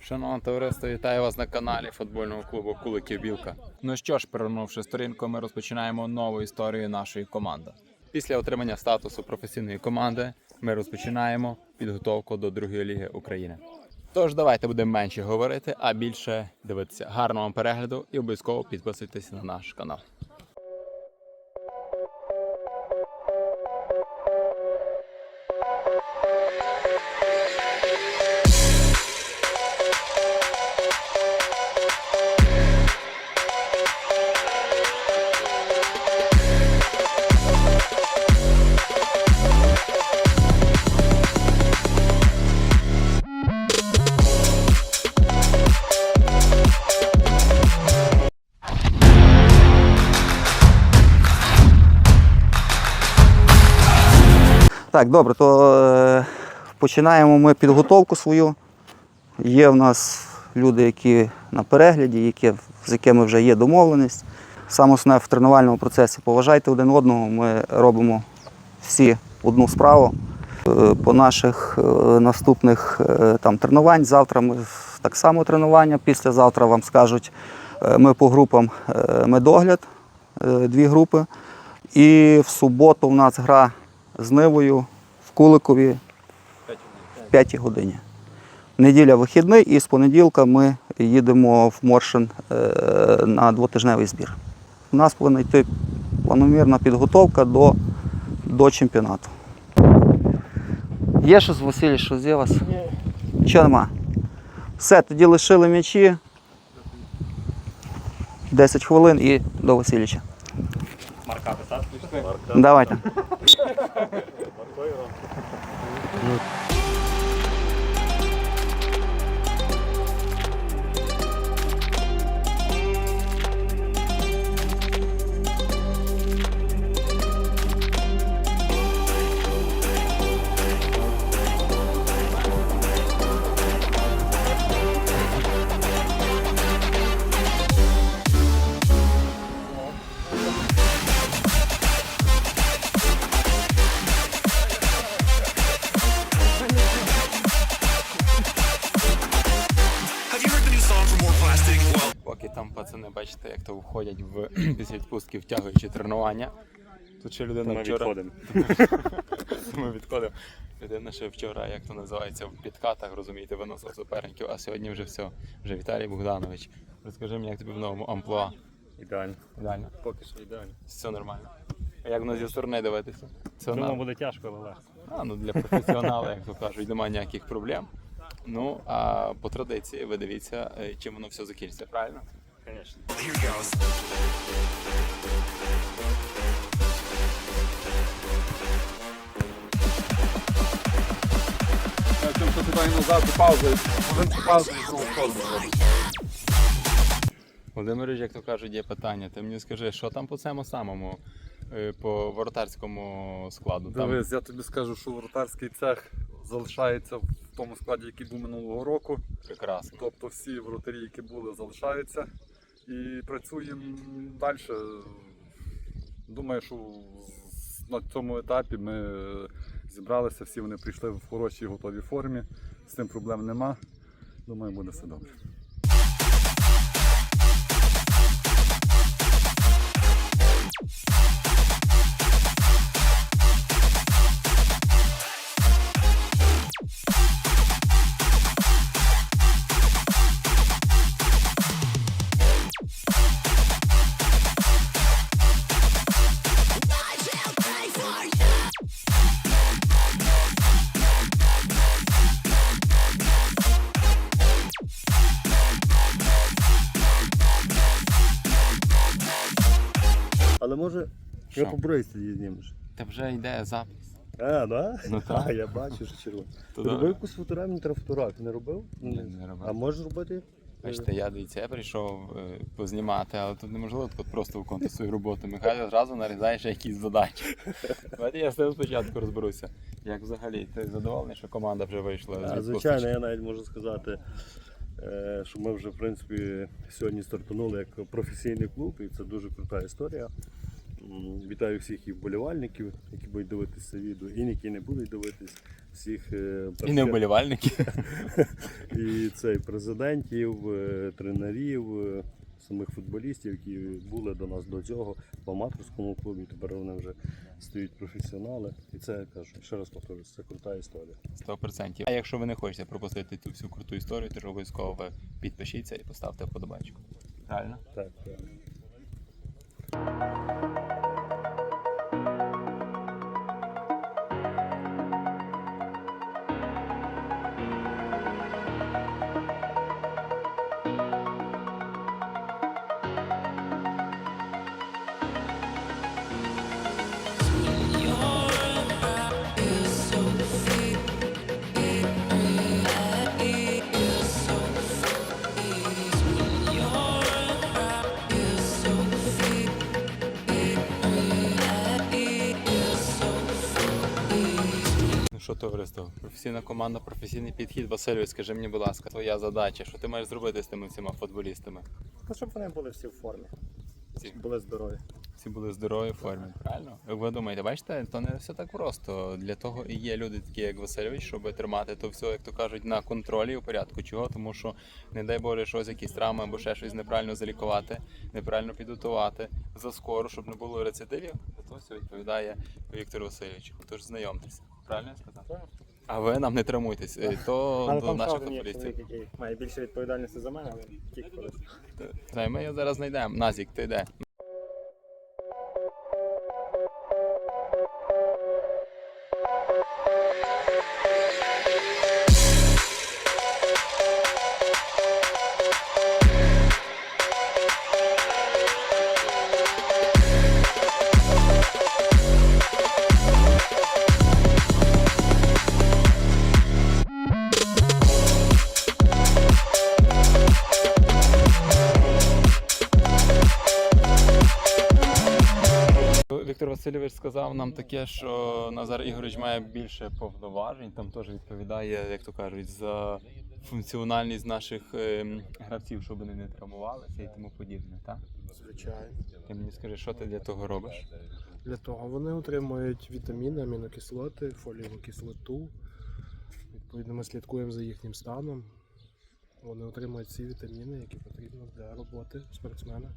Шановне товариство, вітаю вас на каналі футбольного клубу Куликів Білка. Ну що ж, перевернувши сторінку, ми розпочинаємо нову історію нашої команди. Після отримання статусу професійної команди ми розпочинаємо підготовку до другої ліги України. Тож давайте будемо менше говорити, а більше дивитися. Гарного вам перегляду і обов'язково підписуйтесь на наш канал. Так, добре, то е, починаємо ми підготовку свою. Є в нас люди, які на перегляді, які, з якими вже є домовленість. Саме основне в тренувальному процесі поважайте один одного. Ми робимо всі одну справу. Е, По наших е, наступних там, тренувань, завтра ми так само тренування, післязавтра вам скажуть, ми по групам медогляд, дві групи. І в суботу у нас гра з Нивою в Куликові в 5 годині. Неділя вихідний, і з понеділка ми їдемо в Моршин е, на двотижневий збір. У нас повинна йти планомірна підготовка до, до чемпіонату. Є щось, Василь, що з вас? Ні. Нічого нема. Все, тоді лишили м'ячі. 10 хвилин і до Васильовича. Марка писати? Давайте. Absolut. Поки там пацани, бачите, як то входять в після відпустки, втягуючи тренування. Тут ще людина Ми вчора. відходимо. Ми відходимо. Людина ще вчора, як то називається, в підкатах, розумієте, виносив суперників, а сьогодні вже все. Вже Віталій Богданович. Розкажи мені, як тобі в новому амплуа. Ідеально. Ідеально. Поки що ідеально. Все нормально. А як воно зі сторони дивитися? Це Думаю, на... буде тяжко, але легко. а, ну, для професіонала, як то кажуть, немає ніяких проблем. Ну, а по традиції ви дивіться, е, чим воно все закінчиться, правильно? Звісно. Тим, що туди назад паузи, паузи і другу сторону. Володимирович, як то кажуть, є питання. Ти мені скажи, що там по цьому самому, по воротарському складу? Дивись, я тобі скажу, що воротарський цех залишається в тому складі, який був минулого року. прекрасно. Тобто всі воротарі, які були, залишаються. І працюємо далі. Думаю, що на цьому етапі ми зібралися, всі вони прийшли в хорошій готовій формі. З цим проблем нема. Думаю, буде все добре. Але може Що? я по брейсі її знімеш. Та вже йде запис. А, да? Ну так. А, я бачу, що червоно. Ти робив якусь фотографію, мені треба не робив? Ні, не робив. А можеш робити? Бачите, я дивіться, я прийшов е, познімати, але тут неможливо так от просто виконати свою роботу. Михайло одразу нарізає ще якісь задачі. Давайте я з тим спочатку розберуся. Як взагалі, ти задоволений, що команда вже вийшла з А, відпустки? звичайно, я навіть можу сказати, е, що ми вже в принципі сьогодні стартанули як професійний клуб, і це дуже крута історія. Вітаю всіх і вболівальників, які будуть дивитися це відео, і які не будуть дивитись. Всіх е, І не вболівальники. і цей президентів, е, тренерів, е, самих футболістів, які були до нас до цього в аматорському клубі. Тепер вони вже стають професіонали. І це я кажу, ще раз повторюсь, це крута історія. 100%. А якщо ви не хочете пропустити цю всю круту історію, то обов'язково ви підпишіться і поставте вподобайку. Правильно? Так, так. Thank you. Товариство, професійна команда, професійний підхід. Васильович, скажи мені, будь ласка, твоя задача, що ти маєш зробити з тими всіма футболістами? Ну, щоб вони були всі в формі, Всі. були здорові. Всі були здорові в формі, правильно? Як ви думаєте, бачите, то не все так просто. Для того і є люди, такі як Васильович, щоб тримати то все, як то кажуть, на контролі у порядку. Чого? Тому що, не дай Боже, щось, якісь травми або ще щось неправильно залікувати, неправильно підготувати за скоро, щоб не було рецидивів. За то все відповідає Віктор Васильович. Тож знайомтеся. Правильно я сказав? А ви нам не тримуйтесь. Е, То Але до там наших футболістів. має більше відповідальності за мене, але тільки Та й ми його зараз знайдемо. Назік, ти де? Васильович сказав нам таке, що Назар Ігорович має більше повноважень, там теж відповідає, як то кажуть, за функціональність наших ем, гравців, щоб вони не травмувалися і тому подібне. Так? Звичайно. Ти мені скажи, що ти для того робиш? Для того вони отримують вітаміни, амінокислоти, фолієву кислоту. Відповідно, ми слідкуємо за їхнім станом. Вони отримують всі вітаміни, які потрібні для роботи спортсмена.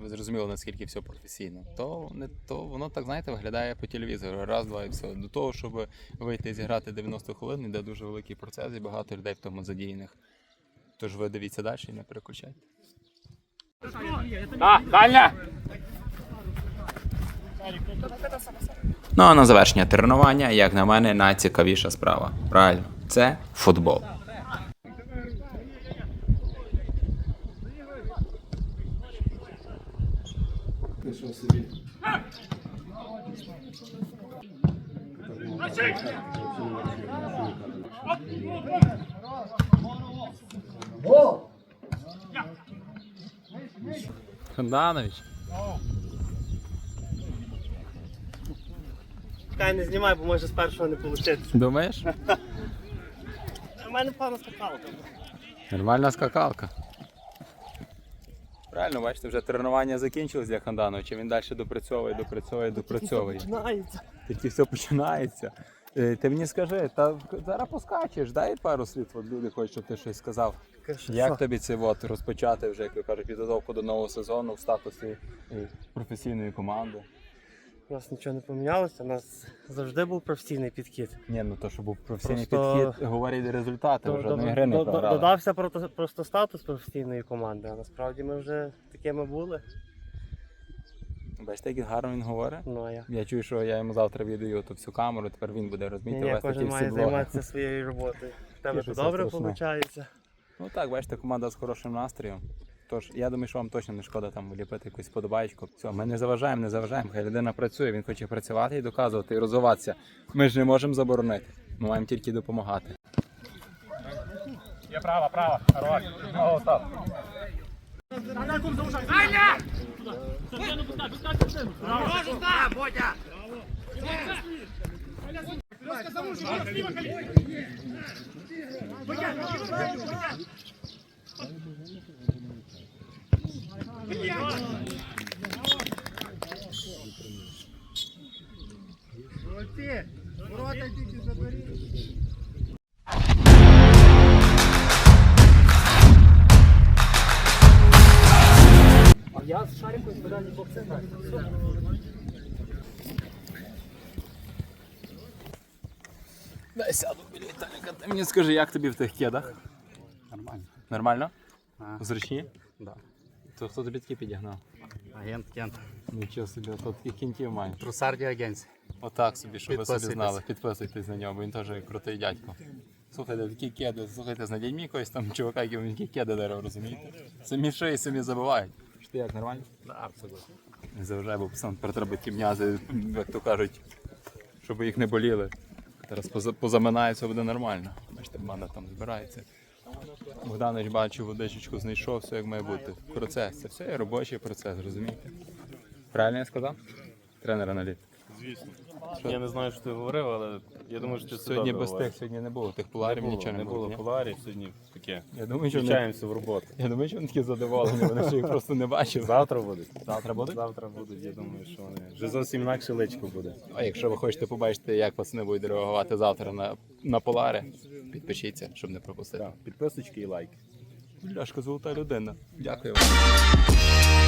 Ви зрозуміли, наскільки все професійно. То не то воно так знаєте виглядає по телевізору. Раз, два і все. До того, щоб вийти і зіграти 90 хвилин, йде дуже великий процес і багато людей в тому задіяних. Тож ви дивіться далі і не переключайте. Ну а на завершення тренування, як на мене, найцікавіша справа. Правильно, це футбол. Ханданович. Чекай, не знімай, бо може з першого не вийде. Думаєш? У мене пана скакалка. Нормальна скакалка. Правильно, бачите, вже тренування закінчилось для чи Він далі допрацьовує, допрацьовує, допрацьовує. Починається. Тільки все починається. Е, Ти мені скажи, та зараз поскачеш, дай пару слів, от люди хочуть, щоб ти щось сказав. Як тобі це от, розпочати вже, як ви кажуть, підготовку до нового сезону в статусі е, професійної команди? У нас нічого не помінялося, у нас завжди був професійний підхід. Ні, ну то, що був професійний Просто- підхід, говорять результати, До- вже до- одної гри не до- до- програли. Додався просто, просто статус професійної команди, а насправді ми вже такими були. Бачите, як гарно він говорить? Ну а я. Я чую, що я йому завтра віддаю ту всю камеру, тепер він буде розуміти ні, вести ті кожен всі має блоги. займатися своєю роботою. В тебе то добре страшне. виходить. Ну так, бачите, команда з хорошим настроєм. Тож я думаю, що вам точно не шкода там вліпити якусь подобаєчку. Все, ми не заважаємо, не заважаємо. Хай людина працює, він хоче працювати і доказувати, і розвиватися. Ми ж не можемо заборонити. Ми маємо тільки допомагати. Є права, права. Хорош. О, так. Дай сяду біля Віталіка. Ти мені скажи, як тобі в тих кедах? Нормально. Нормально? А. Зручні? Да. То хто тобі такі підігнав? Агент Кент. Нічого собі, то таких кінтів маєш. Трусарді агенція. Отак собі, щоб ви собі знали. Підписуйтесь на нього, бо він теж крутий дядько. Слухайте, такі кеди, слухайте, знайдіть мені якогось там чувака, який мені такі кеди дерева, розумієте? Самі шиї самі забивають. Що ти як, нормально? Да, абсолютно. Не заважай, бо пацан треба ті м'язи, як то кажуть, щоб їх не боліли. Зараз позаминається, буде нормально. Бачите, банда там збирається. Богданович бачу, водичечку знайшов, все як має бути. Процес. Це все є робочий процес, розумієте? Правильно я сказав? Тренер аналіт. Я не знаю, що ти говорив, але я думаю, що ти Сьогодні без тих, сьогодні не було. Тих поларів не було, нічого не, було поларів, сьогодні таке. Я думаю, що вони, Включаємося в роботу. я думаю, що вони такі задоволені, вони ще їх просто не бачили. Завтра будуть. Завтра будуть? Завтра будуть, я думаю, що вони. Вже зовсім інакше личко буде. А якщо ви хочете побачити, як пацани будуть реагувати завтра на, на полари, підпишіться, щоб не пропустити. Так, підписочки і лайки. Бляшка, золота людина. Дякую вам.